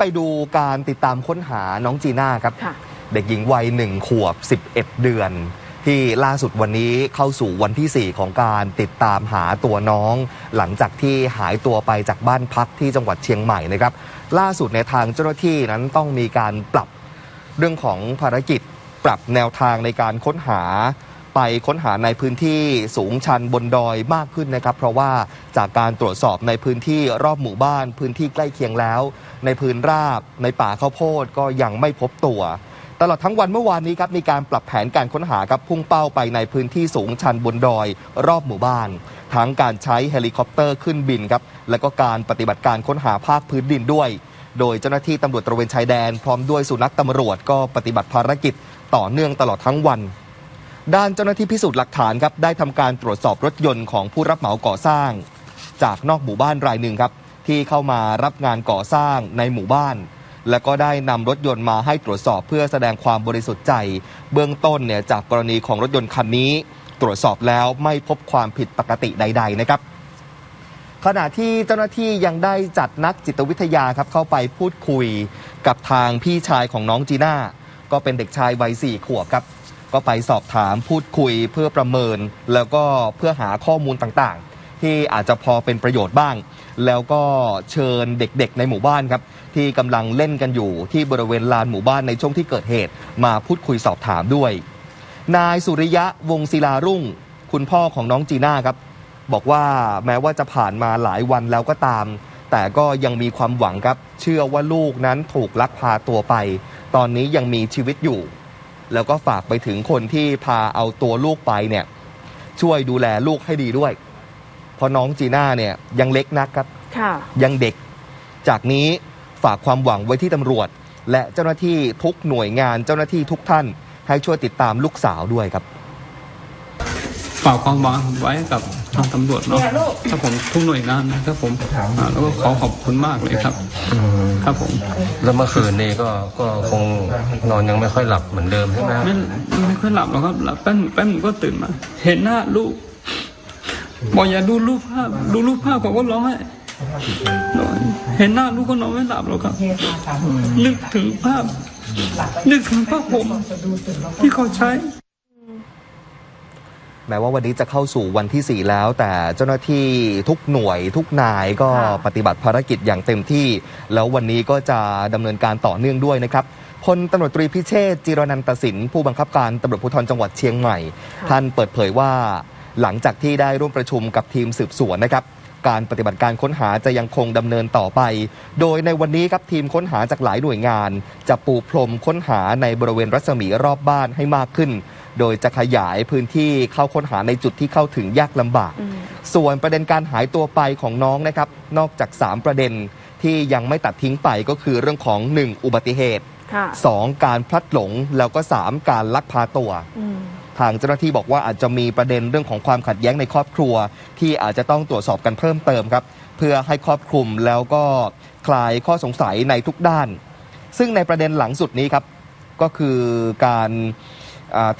ไปดูการติดตามค้นหาน้องจีน่าครับค่ะเด็กหญิงวัยหนึ่งขวบ 11 เดือน ที่ล่าสุดวันนี้เข้าสู่วันที่ 4 ของการติดตามหาตัวน้อง หลังจากที่หายตัวไปจากบ้านพักที่จังหวัดเชียงใหม่นะครับ ล่าสุดในทางเจ้าหน้าที่นั้นต้องมีการปรับเรื่องของภารกิจ ปรับแนวทางในการค้นหา ไปค้นหาในพื้นที่สูงชันบนดอยมากขึ้นนะครับ เพราะว่าจากการตรวจสอบในพื้นที่รอบหมู่บ้าน พื้นที่ใกล้เคียงแล้ว ในพื้นราบ ในป่าข้าวโพดก็ยังไม่พบตัวตลอดทั้งวันเมื่อวานนี้ครับมีการปรับแผนการค้นหาครับพุ่งเป้าไปในพื้นที่สูงชันบนดอยรอบหมู่บ้าน ทั้งการใช้เฮลิคอปเตอร์ขึ้นบินครับและก็การปฏิบัติการค้นหาภาคพื้นดินด้วย โดยเจ้าหน้าที่ตำรวจตระเวนชายแดน พร้อมด้วยสุนัขตำรวจก็ปฏิบัติภารกิจต่อเนื่องตลอดทั้งวัน ด้านเจ้าหน้าที่พิสูจน์หลักฐานครับได้ทำการตรวจสอบรถยนต์ของผู้รับเหมาก่อสร้าง จากนอกหมู่บ้านรายหนึ่งครับ ที่เข้ามารับงานก่อสร้างในหมู่บ้าน แล้วก็ได้นำรถยนต์มาให้ตรวจสอบเพื่อแสดงความบริสุทธิ์ใจ เบื้องต้นเนี่ยจากกรณีของรถยนต์คันนี้ ตรวจสอบแล้วไม่พบความผิดปกติใด ๆ นะครับขณะที่เจ้าหน้าที่ยังได้จัดนักจิตวิทยาครับเข้าไปพูดคุยกับทางพี่ชายของน้องจีน่า ก็เป็นเด็กชายวัยสี่ขวบครับ ก็ไปสอบถามพูดคุยเพื่อประเมิน แล้วก็เพื่อหาข้อมูลต่างๆ ที่อาจจะพอเป็นประโยชน์บ้าง แล้วก็เชิญเด็กๆในหมู่บ้านครับที่กำลังเล่นกันอยู่ที่บริเวณลานหมู่บ้านในช่วงที่เกิดเหตุ มาพูดคุยสอบถามด้วย นายสุริยะวงศิลารุ่ง คุณพ่อของน้องจีน่าครับบอกว่าแม้ว่าจะผ่านมาหลายวันแล้วก็ตาม แต่ก็ยังมีความหวังครับ เชื่อว่าลูกนั้นถูกลักพาตัวไป ตอนนี้ยังมีชีวิตอยู่ แล้วก็ฝากไปถึงคนที่พาเอาตัวลูกไปเนี่ยช่วยดูแลลูกให้ดีด้วย เพราะน้องจีน่าเนี่ยยังเล็กนักครับค่ะยังเด็ก จากนี้ฝากความหวังไว้ที่ตำรวจ และเจ้าหน้าที่ทุกหน่วยงานเจ้าหน้าที่ทุกท่าน ให้ช่วยติดตามลูกสาวด้วยครับ ฝากความหวังไว้กับ ทางตำรวจเนาะถ้าผมทุกหน่วยงานนะครับผมอ่าแล้วก็ขอขอบคุณมากเลยครับครับผมแล้วเมื่อคืนนี้ก็ก็คงนอนยังไม่ค่อยหลับเหมือนเดิมใช่ไหมครับไม่ไม่ค่อยหลับหรอกครับหลับแป๊บแป๊บนึงก็ตื่นมา เห็นหน้าลูกบอกอย่าดูรูปภาพดูรูปภาพผมก็ร้องไห้นอนเห็นหน้าลูกก็นอนไม่หลับหรอกครับ นึกถึงภาพ นึกถึงภาพผมที่เขาใช้ แม้ว่าวันนี้จะเข้าสู่วันที่ 4 แล้ว แต่เจ้าหน้าที่ทุกหน่วยทุกนายก็ค่ะปฏิบัติภารกิจอย่างเต็มที่ แล้ววันนี้ก็จะดำเนินการต่อเนื่องด้วยนะครับพลตำรวจตรีพิเชษจิรนันตสิน ผู้บังคับการตำรวจภูธรจังหวัดเชียงใหม่ ท่านเปิดเผยว่า หลังจากที่ได้ร่วมประชุมกับทีมสืบสวนนะครับการปฏิบัติการค้นหาจะยังคงดำเนินต่อไป โดยในวันนี้ครับทีมค้นหาจากหลายหน่วยงาน จะปูพรมค้นหาในบริเวณรัศมีรอบบ้านให้มากขึ้น โดยจะขยายพื้นที่เข้าค้นหาในจุดที่เข้าถึงยากลำบาก ส่วนประเด็นการหายตัวไปของน้องนะครับ นอกจาก 3 ประเด็นที่ยังไม่ตัดทิ้งไปก็คือเรื่องของ 1. อุบัติเหตุค่ะ 2. การพลัดหลงแล้วก็ 3. การลักพาตัวอืมทางเจ้าหน้าที่บอกว่าอาจจะมีประเด็นเรื่องของความขัดแย้งในครอบครัว ที่อาจจะต้องตรวจสอบกันเพิ่มเติมครับ เพื่อให้ครอบคลุมแล้วก็คลายข้อสงสัยในทุกด้าน ซึ่งในประเด็นหลังสุดนี้ครับก็คือการอ่า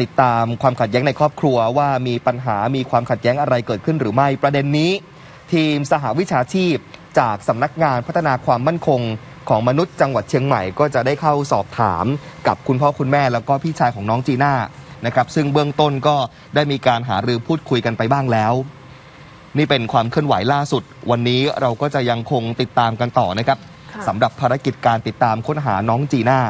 ติดตามความขัดแย้งในครอบครัวว่ามีปัญหามีความขัดแย้งอะไรเกิดขึ้นหรือไม่ประเด็นนี้ ทีมสหวิชาชีพ จากสำนักงานพัฒนาความมั่นคงของมนุษย์จังหวัดเชียงใหม่ก็จะได้เข้าสอบถามกับคุณพ่อคุณแม่แล้วก็พี่ชายของน้องจีน่านะครับซึ่งเบื้องต้นก็ได้มีการหารือพูดคุยกันไปบ้างแล้ว นี่เป็นความเคลื่อนไหวล่าสุด วันนี้เราก็จะยังคงติดตามกันต่อนะครับค่ะสำหรับภารกิจการติดตามค้นหาน้องจีน่า